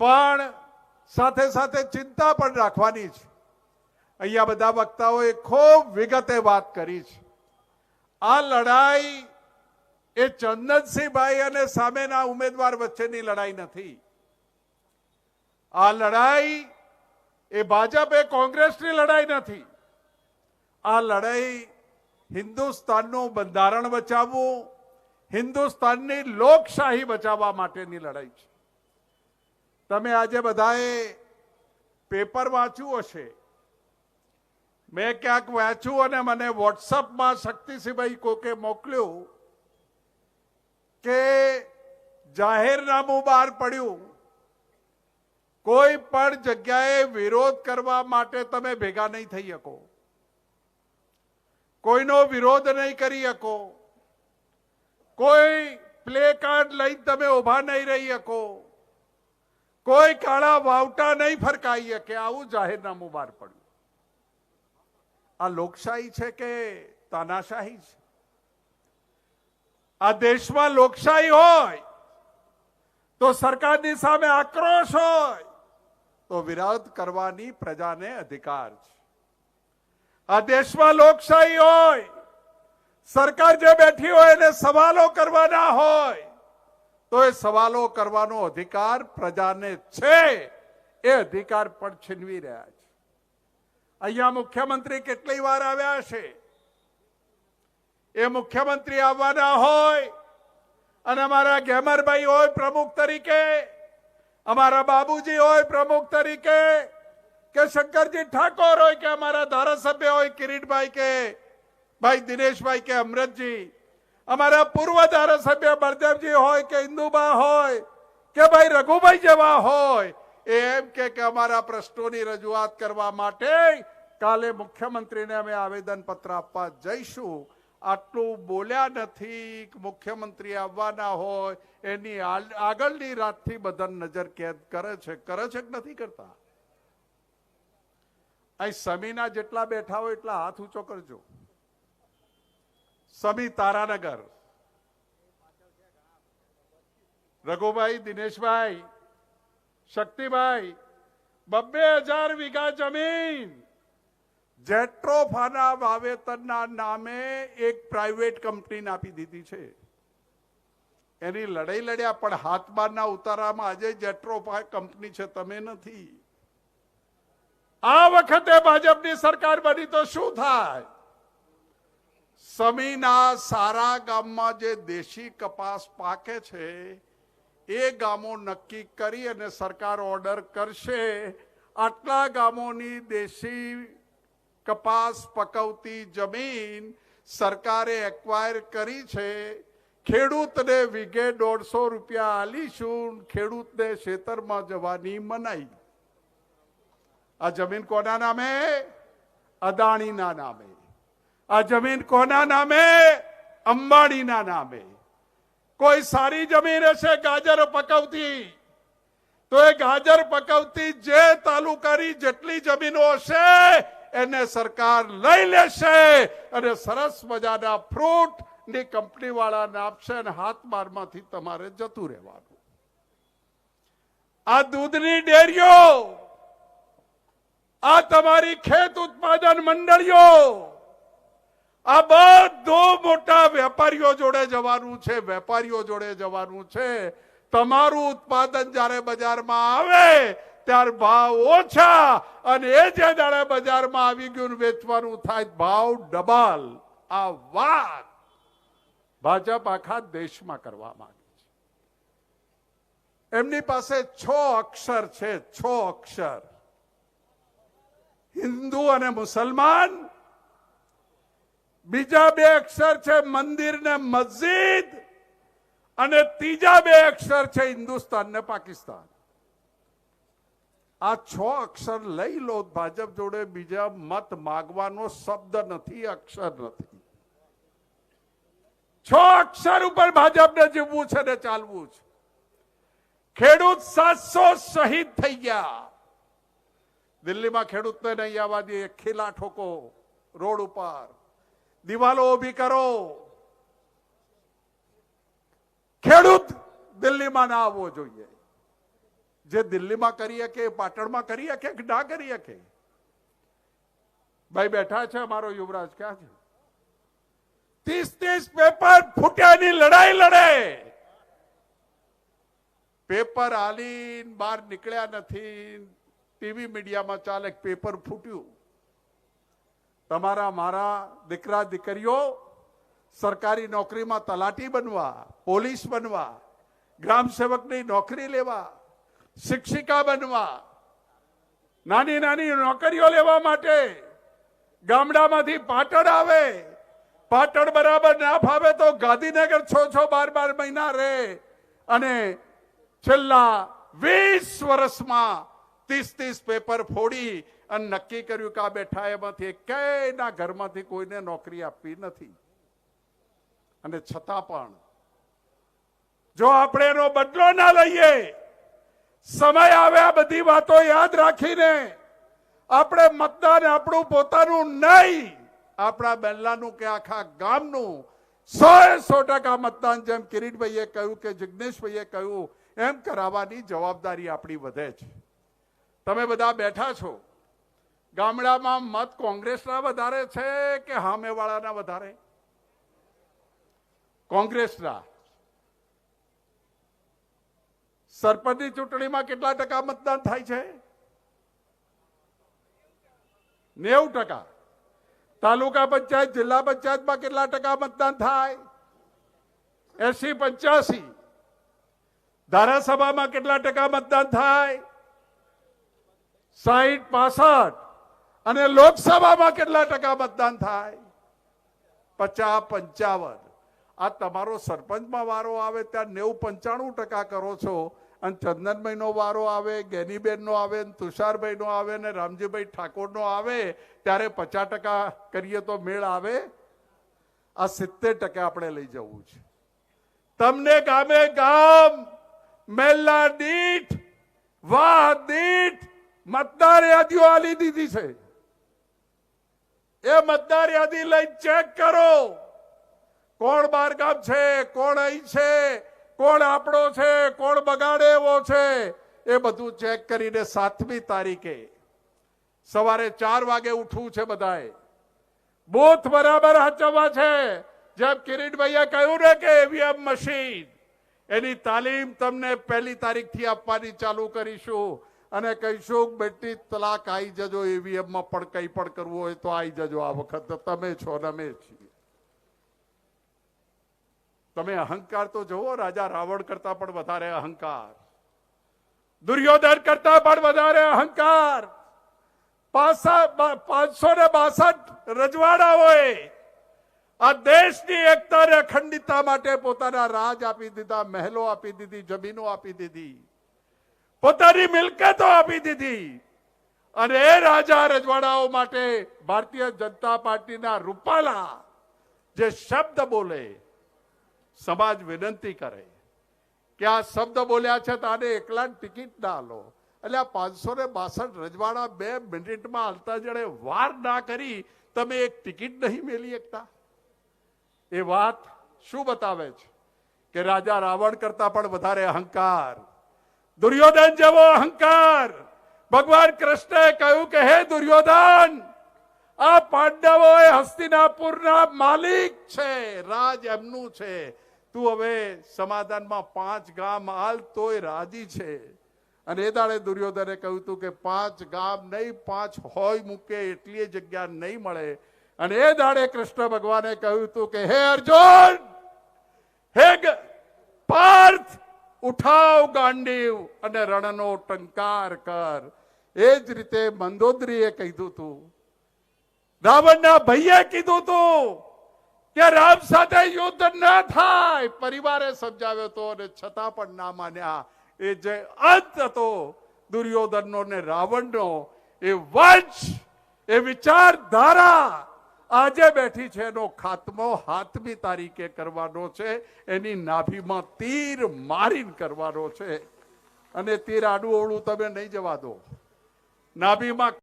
પણ સાથે સાથે ચિંતા પણ રાખવાની છે અહીંયા બધા વક્તાઓએ ખૂબ વિગતે વાત કરી છે. આ લડાઈ એ ચંદનસિંહભાઈ અને સામેના ઉમેદવાર વચ્ચેની લડાઈ નથી. આ લડાઈ એ ભાજપ એ કોંગ્રેસની લડાઈ નથી. આ લડાઈ હિન્દુસ્તાનનું બંધારણ બચાવવું, હિન્દુસ્તાનની લોકશાહી બચાવવા માટેની લડાઈ છે. તમે આજે બધાએ પેપર વાંચ્યું હશે. મેં ક્યાંક વાંચ્યું અને મને વોટ્સઅપમાં શક્તિસિંહભાઈ કોકે મોકલ્યું કે જાહેરનામું બહાર પડ્યું. કોઈ પણ જગ્યાએ વિરોધ કરવા માટે તમે ભેગા નહીં થઈ શકો. કોઈનો વિરોધ નહીં કરી શકો. કોઈ પ્લે કાર્ડ લઈને તમે ઊભા નહીં રહી શકો. કોઈ કાળા વાવટા નહીં ફરકાઈએ કે આવું જાહેરનામું બહાર પડ્યું. આ લોકશાહી છે કે તાનાશાહી છે? આ દેશમાં લોકશાહી હોય તો સરકારની સામે આક્રોશ હોય તો વિરોધ કરવાની પ્રજાને અધિકાર છે. આ દેશમાં લોકશાહી હોય, સરકાર જે બેઠી હોય એને સવાલો કરવાના હોય તો એ સવાલો કરવાનો અધિકાર પ્રજાને છે. એ અધિકાર પણ છીનવી રહ્યા છે. અહીંયા મુખ્યમંત્રી કેટલી વાર આવ્યા છે? એ મુખ્યમંત્રી આવવાના હોય અને અમારા ગેમરભાઈ હોય પ્રમુખ તરીકે, અમારા બાબુજી હોય પ્રમુખ તરીકે, કે શંકરજી ઠાકોર હોય કે અમારા ધારાસભ્ય હોય કિરીટભાઈ કે, ભાઈ દિનેશભાઈ કે અમરતજી અમારા પૂર્વ ધારાસભ્ય બળદેવજી હોય કે ઇન્દુબા હોય, કે ભાઈ રઘુભાઈ જેવા હોય, એમ કે અમારા પ્રશ્નોની રજૂઆત કરવા માટે કાલે મુખ્યમંત્રીને અમે આવેદન પત્ર આપવા જઈશું. આટલું બોલ્યા નથી મુખ્યમંત્રી આવવાના હોય, એની આગળની રાતથી બધા નજર કેદ કરે છે કરે છે કે નથી કરતા? અહીં સમીના જેટલા બેઠા હોય એટલા હાથ ઊંચો કરજો. સમી તારાનગર. રઘુભાઈ, દિનેશભાઈ, શક્તિભાઈ, બબ્બે હજાર વીઘા જમીન. જેટ્રોફાના વાવેતરના નામે એક પ્રાઇવેટ કંપનીને આપી દીધી છે. એની લડાઈ લડ્યા, પણ હાથબારના ઉતારામાં આજે જેટ્રોફા કંપની છે, તમે નથી. આ વખતે ભાજપની સરકાર બની તો શું થાય? સમીના સારા ગામમાં જે દેશી કપાસ પાકે છે, એ ગામો નક્કી કરી અને સરકાર ઓર્ડર કરશે. આટલા ગામોની દેશી કપાસ પકવતી જમીન સરકારે એક્વાયર કરી છે. ખેડૂતને વીઘે દોઢસો રૂપિયા આલીશું, ખેડૂતને ખેતરમાં જવાની મનાઈ. આ જમીન કોના નામે? અદાણીના નામે. આ જમીન કોના નામે? અંબાણીના નામે. કોઈ સારી જમીન હશે ગાજર પકવતી? તો એ ગાજર પકવતી જે તાલુકાની જેટલી જમીનો હશે, એને સરકાર લઈ લેશે અને સરસ મજાના ફ્રૂટની કંપની વાળાને આપશે અને હાથ બારમાંથી તમારે જતું રહેવાનું. આ દૂધની ડેરીઓ, આ તમારી ખેત ઉત્પાદન મંડળીઓ આ બધો મોટા વેપારીઓ જોડે જવાનું છે, વેપારીઓ જોડે જવાનું છે. તમારું ઉત્પાદન જ્યારે બજારમાં આવે, ત્યાર ભાવ ઓછા અને એ જે દાડે બજારમાં આવી ગયું વેચવાનું થાય, ભાવ ડબલ. આ વાત ભાજપ આખા દેશમાં કરવા માંગે છે. એમની પાસે છ અક્ષર છે, છ અક્ષર. હિન્દુ અને મુસલમાન બીજા બે અક્ષર છે મંદિર ને મસ્જિદ અને ત્રીજા બે અક્ષર છે હિન્દુસ્તાન ને પાકિસ્તાન. આ છ અક્ષર લઈ લો, ભાજપ જોડે બીજા મત માગવાનો શબ્દ નથી, અક્ષર નથી. છ અક્ષર ઉપર ભાજપને જીવવું છે ને ચાલવું છે. ખેડૂત સાતસો શહીદ થઈ ગયા. દિલ્હીમાં ખેડૂતને નહીં આવવા દે, ખીલા ઠોકો, રોડ ઉપર. દિવાલો ઊભી કરો ખેડૂત દિલ્હીમાં ના આવવો જોઈએ। જે દિલ્હીમાં કરી શકે એ પાટણમાં કરી શકે કે ના કરી શકે? ભાઈ બેઠા છે અમારો યુવરાજ, ક્યાં છે? ત્રીસ ત્રીસ પેપર ફૂટ્યાની લડાઈ લડે. પેપર હાલી બહાર નીકળ્યા નથી. ટીવી મીડિયામાં ચાલે કે પેપર ફૂટ્યું. તમારા મારા દીકરા દીકરીઓ સરકારી નોકરીમાં તલાટી બનવા, પોલીસ બનવા, ગ્રામ સેવકની નોકરી લેવા, શિક્ષિકા બનવા, નાની નાની નોકરીઓ લેવા માટે ગામડામાંથી પાટણ આવે. પાટણ બરાબર ના ફાવે તો ગાંધીનગર છ છ બાર બાર મહિના રહે. અને છેલ્લા વીસ વર્ષમાં ત્રીસ ત્રીસ પેપર ફોડી અને નક્કી કર્યું કે આ બેઠા એમાંથી એકેયના ઘરમાંથી કોઈને નોકરી આપવી નથી. અને છતાં પણ, જો આપણે એનો બદલો ના લઈએ, સમય આવે આ બધી વાતો યાદ રાખીને, આપણે મતદાન આપણું પોતાનું નહીં, આપણા બેલ્લાનું કે આખા ગામનું. સો સો ટકા મતદાન જેમ કિરીટભાઈએ કહ્યું કે જિગ્નેશભાઈએ કહ્યું, એમ કરાવવાની જવાબદારી આપણી વધે છે તમે બધા બેઠા છો. ગામડામાં મત કોંગ્રેસના વધારે છે કે સામેવાળાના વધારે? કોંગ્રેસના. સરપંચની ચૂંટણીમાં કેટલા ટકા મતદાન થાય છે? નેવું ટકા. તાલુકા પંચાયત, જિલ્લા પંચાયતમાં કેટલા ટકા મતદાન થાય? એસી પંચ્યાસી. ધારાસભામાં કેટલા ટકા મતદાન થાય? સાહીઠ પાસઠ. અને લોકસભામાં કેટલા ટકા મતદાન થાય? પચાસ, પંચાવન. આ તમારો સરપંચમાં વારો આવે, ત્યાં નેવું, પંચાણું ટકા કરો છો. અને ચંદનભાઈનો વારો આવે, ગેનીબેનનો આવે ને તુષારભાઈનો આવે ને રામજીભાઈ ઠાકોરનો આવે, ત્યારે પચાસ ટકા કરીએ તો મેળ આવે? આ સિત્તેર ટકા આપણે લઈ જવું છે. તમને ગામે ગામ, મેલ્લા દીઠ, વાહ દીઠ મતદાર યાદીઓ આલી દીધી છે. એ મતદાર યાદી લઈ ચેક કરો. કોણ બારગામ છે, કોણ અહીં છે, કોણ આપણો છે, કોણ બગાડે એવો છે, એ બધું ચેક કરીને સાતમી તારીખે સવારે ચાર વાગે ઉઠવું છે બધાએ. બૂથ બરાબર હાચવવા છે. જેમ કિરીટભાઈએ કહ્યું ને કે એવીએમ મશીન એની તાલીમ તમને પહેલી તારીખથી આપવાની ચાલુ કરીશું. અને કહીશું બેટી, તલાક આવી જજો, ઈવીએમમાં પણ કંઈ પણ કરવું હોય તો આવી જજો આ વખત. તમે છો ને અમે છીએ. તમે અહંકાર તો જુઓ, રાજા રાવણ કરતા પણ વધારે અહંકાર. દુર્યોધન કરતા પણ વધારે અહંકાર. પાંચસો ને બાસઠ રજવાડાઓએ આ દેશની એકતા અને અખંડિતતા માટે પોતાના રાજ આપી દીધા, મહેલો આપી દીધી, જમીનો આપી દીધી. પોતાની મિલકતો આપી દીધી. અને એ રાજા રજવાડાઓ માટે ભારતીય જનતા પાર્ટીના રૂપાલા જે શબ્દ બોલે, સમાજ વિનંતી કરે કે આ શબ્દ બોલ્યા છે તો આને એકલા ટિકિટ ના લો. એટલે આ પાંચસો ને બાસઠ રજવાડા બે મિનિટમાં હાલતા જણે વાર ના કરી, તમે એક ટિકિટ નહીં મેલી એકતા. એ વાત શું બતાવે છે? કે રાજા રાવણ કરતા પણ વધારે અહંકાર. દુર્યોધન જેવો અહંકાર. ભગવાન કૃષ્ણએ કહ્યું કે, હે દુર્યોધન, આ પાંડવો એ હસ્તિનાપુરના માલિક છે, રાજ એમનું છે. તું હવે સમાધાનમાં પાંચ ગામ હાલ તોય રાજી છે. અને એ દાડે દુર્યોધને કહ્યું હતું કે, પાંચ ગામ નહીં, પાંચ હોય મૂકે, એટલી જગ્યા નહીં મળે. અને એ દાડે કૃષ્ણ ભગવાને કહ્યું હતું કે, હે અર્જુન, હે ઉઠાવ ગાંડીવ અને રણનો ટંકાર કર. એ જ રીતે મંદોદરીએ કીધું તું. રાવણના ભાઈએ કીધું તું કે રામ સાથે યુદ્ધ ન થાય. પરિવારે સમજાવ્યો હતો અને છતાં પણ ના માન્યા. એ જે અંત હતો દુર્યોધનનો ને રાવણનો એ વંશ, એ વિચારધારા આજે બેઠી છે એનો ખાત્મો હાથમી તારીખે કરવાનો છે. એની નાભીમાં તીર મારીને કરવાનો છે. અને તીર આડું ઓળું તમે નહીં જવા દો. નાભીમાં